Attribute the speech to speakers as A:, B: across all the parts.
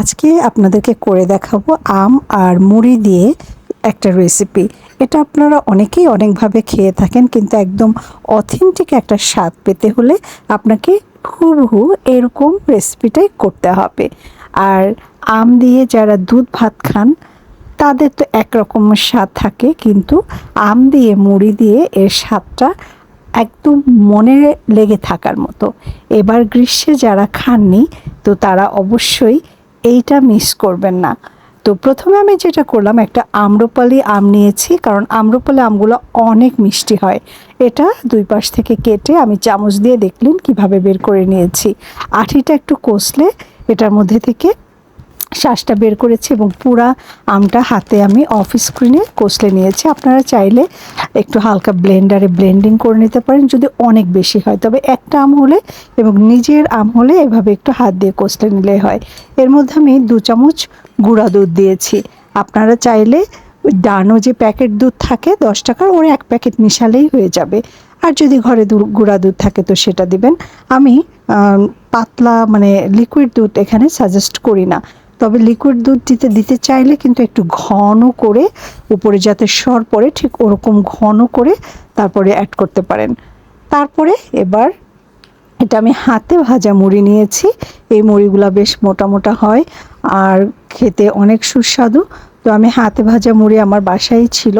A: আজকে আপনাদেরকে করে দেখাবো আম আর মুড়ি দিয়ে একটা রেসিপি এটা আপনারা অনেকেই অনেকভাবে খেয়ে থাকেন, কিন্তু একদম অথেন্টিক একটা স্বাদ পেতে হলে আপনাকে হুবহু এরকম রেসিপিটাই করতে হবে। আর আম দিয়ে যারা দুধ ভাত খান, তাদের তো একরকম স্বাদ থাকে, কিন্তু আম দিয়ে, মুড়ি দিয়ে এর স্বাদটা একদম মনে লেগে থাকার মতো। এবার গ্রীষ্মে যারা খাননি, তো তারা অবশ্যই এইটা মিস করবেন না। তো প্রথমে আমি যেটা করলাম, একটা আম্রপালি আম নিয়েছি, কারণ আম্রপালি আমগুলো অনেক মিষ্টি হয়। এটা দুই পাশ থেকে কেটে আমি চামচ দিয়ে দেখলেন কীভাবে বের করে নিয়েছি। আঠিটা একটু কষলে, এটার মধ্যে থেকে শ্বাসটা বের করেছি এবং পুরা আমটা হাতে আমি অফ স্ক্রিনে কষলে নিয়েছি। আপনারা চাইলে একটু হালকা ব্লেন্ডারে ব্লেন্ডিং করে নিতে পারেন, যদি অনেক বেশি হয়। তবে একটা আম হলে এবং নিজের আম হলে এভাবে একটু হাত দিয়ে কষলে নিলে হয়। এর মধ্যে আমি দু চামচ গুঁড়া দুধ দিয়েছি। আপনারা চাইলে ডানো যে প্যাকেট দুধ থাকে দশ টাকার, ওর এক প্যাকেট মিশালেই হয়ে যাবে। আর যদি ঘরে দু- গুঁড়া দুধ থাকে তো সেটা দিবেন। আমি পাতলা মানে লিকুইড দুধ এখানে সাজেস্ট করি না। তবে লিকুইড দুধটিতে দিতে চাইলে কিন্তু একটু ঘন করে উপরে যাতে সর পড়ে, ঠিক ওরকম ঘন করে তারপরে অ্যাড করতে পারেন। তারপরে এবার এটা আমি হাতে ভাজা মুড়ি নিয়েছি। এই মুড়িগুলো বেশ মোটা মোটা হয় আর খেতে অনেক সুস্বাদু। তো আমি হাতে ভাজা মুড়ি আমার বাসায় ছিল।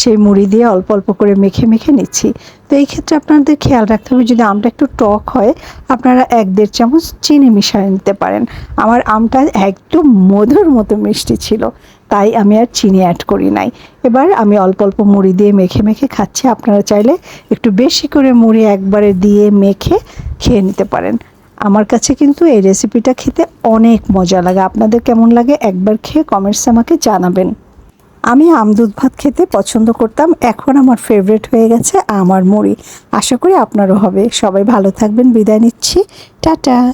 A: সেই মুড়ি দিয়ে অল্প অল্প করে মেখে মেখে নিচ্ছি। তো এই ক্ষেত্রে আপনাদের খেয়াল রাখতে হবে, যদি আমটা একটু টক হয়, আপনারা এক দেড় চামচ চিনি মিশিয়ে নিতে পারেন। আমার আমটা একদম মধুর মতো মিষ্টি ছিল, তাই আমি আর চিনি অ্যাড করি নাই। এবার আমি অল্প অল্প মুড়ি দিয়ে মেখে মেখে খাচ্ছি। আপনারা চাইলে একটু বেশি করে মুড়ি একবারে দিয়ে মেখে খেয়ে নিতে পারেন। আমার কাছে কিন্তু এই রেসিপিটা খেতে অনেক মজা লাগে। আপনাদের কেমন লাগে একবার খেয়ে কমেন্টসে আমাকে জানাবেন। আমি আম দুধ ভাত খেতে পছন্দ করতাম। এখন আমার ফেভারিট হয়ে গেছে আমার মুড়ি। আশা করি আপনারও হবে। সবাই ভালো থাকবেন। বিদায় নিচ্ছি। টাটা।